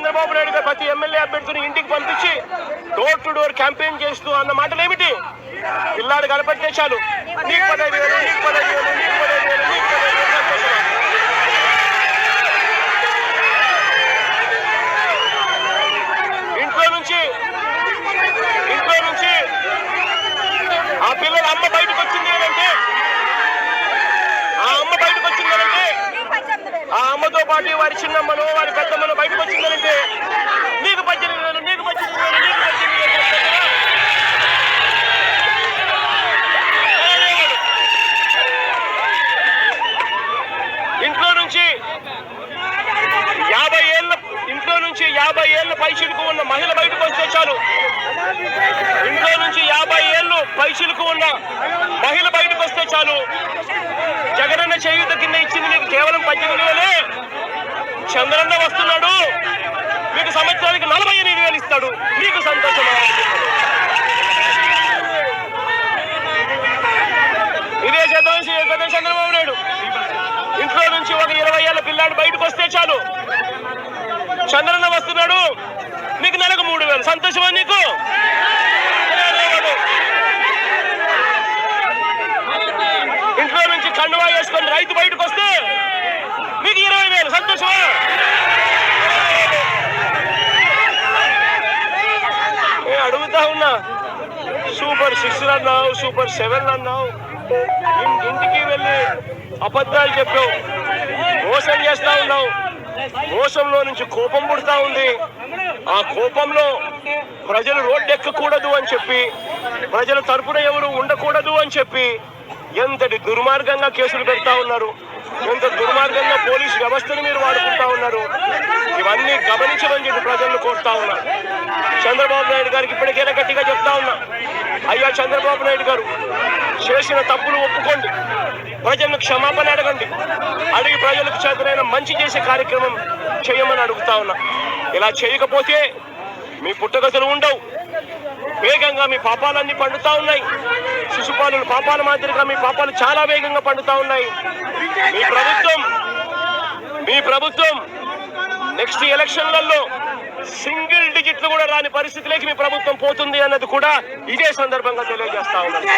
చంద్రబాబు నాయుడు గారు ప్రతి ఎమ్మెల్యే అభ్యర్థిని ఇంటికి పంపించి డోర్ టు డోర్ క్యాంపెయిన్ చేస్తూ అన్న మాటలు ఏమిటి పిల్లాడు కనపడితే దేశాలు నీకు పదవి వేలు నీకు పదవి వేలు నీకు పదవి వేలు సంతోషమా? ఇంట్లో నుంచి ఇంట్లో నుంచి ఆ పిల్లల అమ్మ బయటకు వచ్చింది అంటే ఆ అమ్మ బయటకు వచ్చింది అంటే ఆ అమ్మతో పాటు వారి చిన్నమ్మను వారి పెద్దమ్మను బయటకు వచ్చిందంటే నీకు పద్దెనిమిది వేలు నీకు పద్దెనిమిది వేలు నీకు పద్దెనిమిది వేలు ఇంట్లో నుంచి యాభై ఏళ్ళ ఇంట్లో నుంచి యాభై ఏళ్ళ పైసలకు ఉన్న మహిళ బయటకు వస్తే చాలు. ఇంట్లో నుంచి యాభై ఏళ్ళు పైసలకు ఉన్న మహిళ బయటకు వస్తే చాలు. జగనన్న చేయూత కింద ఇచ్చింది మీకు కేవలం పద్దెనిమిది చంద్రన్న వస్తున్నాడు. మీకు సంవత్సరానికి నలభై ఎనిమిది వేలు ఇస్తాడు. మీకు సంతోషమా? ఇదే చంద్రబాబు కదా చంద్రబాబు నాయుడు. ఇంట్లో నుంచి ఒక ఇరవై ఏళ్ళ పిల్లాడు బయటకు వస్తే చాలు. చంద్రన్న వస్తున్నాడు. నీకు నెలకు మూడు వేలు. సంతోషమా నీకు? ఇంట్లో నుంచి కండువా వేసుకొని రైతు బయటకు వస్తే మీకు ఇరవై వేలు సంతోషమా నేను ఉన్నా. సూపర్ సిక్స్ అన్నావు సూపర్ సెవెన్ అన్నావు. ఇంటికి వెళ్ళి అబద్ధాలు చెప్పావు. మోసం చేస్తా ఉన్నావు. మోసంలో నుంచి కోపం పుడతా ఉంది. ఆ కోపంలో ప్రజలు రోడ్డు ఎక్కకూడదు అని చెప్పి ప్రజల తరపున ఎవరు ఉండకూడదు అని చెప్పి ఎంతటి దుర్మార్గంగా కేసులు పెడతా ఉన్నారు. ఎంత దుర్మార్గంగా పోలీసు వ్యవస్థను మీరు వాడుకుంటా ఉన్నారు. ఇవన్నీ గమనించమని చెప్పి ప్రజలను కోరుతా ఉన్నారు చంద్రబాబు నాయుడు గారికి ఇప్పటికైనా గట్టిగా చెప్తా ఉన్నా. అయ్యా చంద్రబాబు నాయుడు గారు చేసిన తప్పులు ఒప్పుకోండి. ప్రజలను క్షమాపణ అడగండి. అడిగి ప్రజలకు చేతనైన మంచి చేసే కార్యక్రమం చేయమని అడుగుతా ఉన్నా. ఇలా చేయకపోతే మీ పుట్టగతులు ఉండవు. వేగంగా మీ పాపాలన్నీ పండుతా ఉన్నాయి. శిశుపాలు పాపాల మాదిరిగా మీ పాపాలు చాలా వేగంగా పండుతా ఉన్నాయి. మీ ప్రభుత్వం మీ ప్రభుత్వం నెక్స్ట్ ఎలక్షన్లలో సింగిల్ డిజిట్లు కూడా రాని పరిస్థితిలోకి మీ ప్రభుత్వం పోతుంది అన్నది కూడా ఇదే సందర్భంగా తెలియజేస్తా ఉన్నాను.